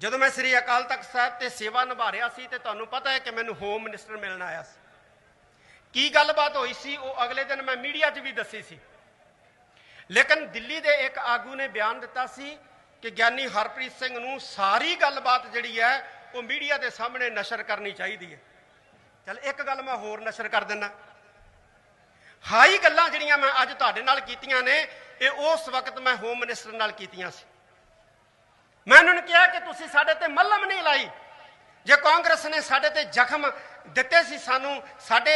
ਜਦੋਂ ਮੈਂ ਸ੍ਰੀ ਅਕਾਲ ਤਖਤ ਸਾਹਿਬ ਤੇ ਸੇਵਾ ਨਿਭਾ ਰਿਹਾ ਸੀ ਤੇ ਤੁਹਾਨੂੰ ਪਤਾ ਹੈ ਕਿ ਮੈਨੂੰ ਹੋਮ ਮਿਨਿਸਟਰ ਮਿਲਣ ਆਇਆ ਸੀ। ਕੀ ਗੱਲਬਾਤ ਹੋਈ ਸੀ, ਉਹ ਅਗਲੇ ਦਿਨ ਮੈਂ ਮੀਡੀਆ 'ਚ ਵੀ ਦੱਸੀ ਸੀ। ਲੇਕਿਨ ਦਿੱਲੀ ਦੇ ਇੱਕ ਆਗੂ ਨੇ ਬਿਆਨ ਦਿੱਤਾ ਸੀ ਕਿ ਗਿਆਨੀ ਹਰਪ੍ਰੀਤ ਸਿੰਘ ਨੂੰ ਸਾਰੀ ਗੱਲਬਾਤ ਜਿਹੜੀ ਹੈ, ਉਹ ਮੀਡੀਆ ਦੇ ਸਾਹਮਣੇ ਨਸ਼ਰ ਕਰਨੀ ਚਾਹੀਦੀ ਹੈ। ਚਲ ਇੱਕ ਗੱਲ ਮੈਂ ਹੋਰ ਨਸ਼ਰ ਕਰ ਦਿੰਦਾ। ਹਾਈ ਗੱਲਾਂ ਜਿਹੜੀਆਂ ਮੈਂ ਅੱਜ ਤੁਹਾਡੇ ਨਾਲ ਕੀਤੀਆਂ ਨੇ, ਇਹ ਉਸ ਵਕਤ ਮੈਂ ਹੋਮ ਮਿਨਿਸਟਰ ਨਾਲ ਕੀਤੀਆਂ ਸੀ। ਮੈਂ ਉਹਨਾਂ ਨੂੰ ਕਿਹਾ ਕਿ ਤੁਸੀਂ ਸਾਡੇ ਤੇ ਮੱਲਮ ਨਹੀਂ ਲਾਈ। ਜੇ ਕਾਂਗਰਸ ਨੇ ਸਾਡੇ ਤੇ ਜ਼ਖਮ ਦਿੱਤੇ ਸੀ, ਸਾਨੂੰ ਸਾਡੇ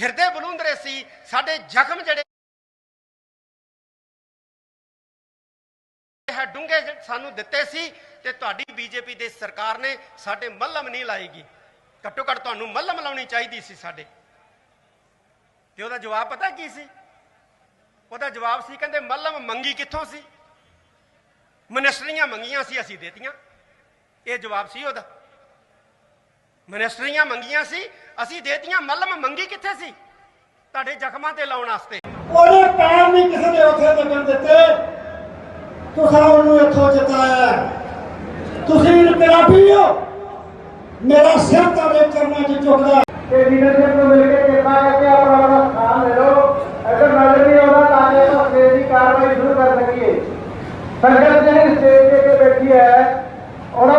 ਹਿਰਦੇ ਬਲੂੰਦਰੇ ਸੀ, ਸਾਡੇ ਜ਼ਖਮ ਜਿਹੜੇ ਹੈ, ਡੂੰਘੇ ਸਾਨੂੰ ਦਿੱਤੇ ਸੀ ਤੇ ਤੁਹਾਡੀ ਬੀਜੇਪੀ ਦੇ ਸਰਕਾਰ ਨੇ ਸਾਡੇ ਮੱਲਮ ਨਹੀਂ ਲਾਏਗੀ ਘੱਟੋ ਘੱਟ ਤੁਹਾਨੂੰ ਮੱਲਮ ਲਾਉਣੀ ਚਾਹੀਦੀ ਸੀ ਸਾਡੇ। ਤੇ ਉਹਦਾ ਜਵਾਬ ਪਤਾ ਕੀ ਸੀ? ਉਹਦਾ ਜਵਾਬ ਸੀ, ਕਹਿੰਦੇ ਮੱਲਮ ਮੰਗੀ ਕਿੱਥੋਂ ਸੀ? ਮਨਿਸਟਰੀਆਂ ਮੰਗੀਆਂ ਸੀ ਅਸੀਂ ਦੇਤੀਆਂ। ਇਹ ਜਵਾਬ ਸੀ ਉਹਦਾ। ਮਨਿਸਟਰੀਆਂ ਮੰਗੀਆਂ ਸੀ ਅਸੀਂ ਦੇਤੀਆਂ ਮੱਲਮ ਮੰਗੀ ਕਿੱਥੇ ਸੀ? ਤੁਹਾਡੇ ਜ਼ਖਮਾਂ ਤੇ ਲਾਉਣ ਵਾਸਤੇ। ਉਹਨੇ ਪੈਰ ਨਹੀਂ ਕਿਸੇ ਦੇ ਉੱਥੇ ਲੱਗਣ ਦਿੱਤੇ। ਤੁਸੀਂ ਉਹਨੂੰ ਇੱਥੋਂ ਜਿਤਾਇਆ। ਤੁਸੀਂ ਇਨਕਲਾਬੀ ਹੋ। ਮੇਰਾ ਸਿਰ ਤੁਹਾਡੇ ਚਰਨਾਂ 'ਚ ਝੁਕਦਾ। ਤੇ ਲੀਡਰਸ਼ਿਪ ਨੂੰ ਮਿਲ ਕੇ ਕਿਰਪਾ ਕਰਕੇ ਆਪਣਾ ਆਪਣਾ ਸਥਾਨ ਲੈ ਲਓ ਅਗਰ ਨਜ਼ਰ ਨਹੀਂ ਆਉਂਦਾ ਤਾਂ ਕਿ ਸਟੇਜ ਦੀ ਕਾਰਵਾਈ ਸ਼ੁਰੂ ਕਰ ਸਕੀਏ। ਸੰਗਤ ਜਿਹੜੀ ਹੈ ਉਹਨਾਂ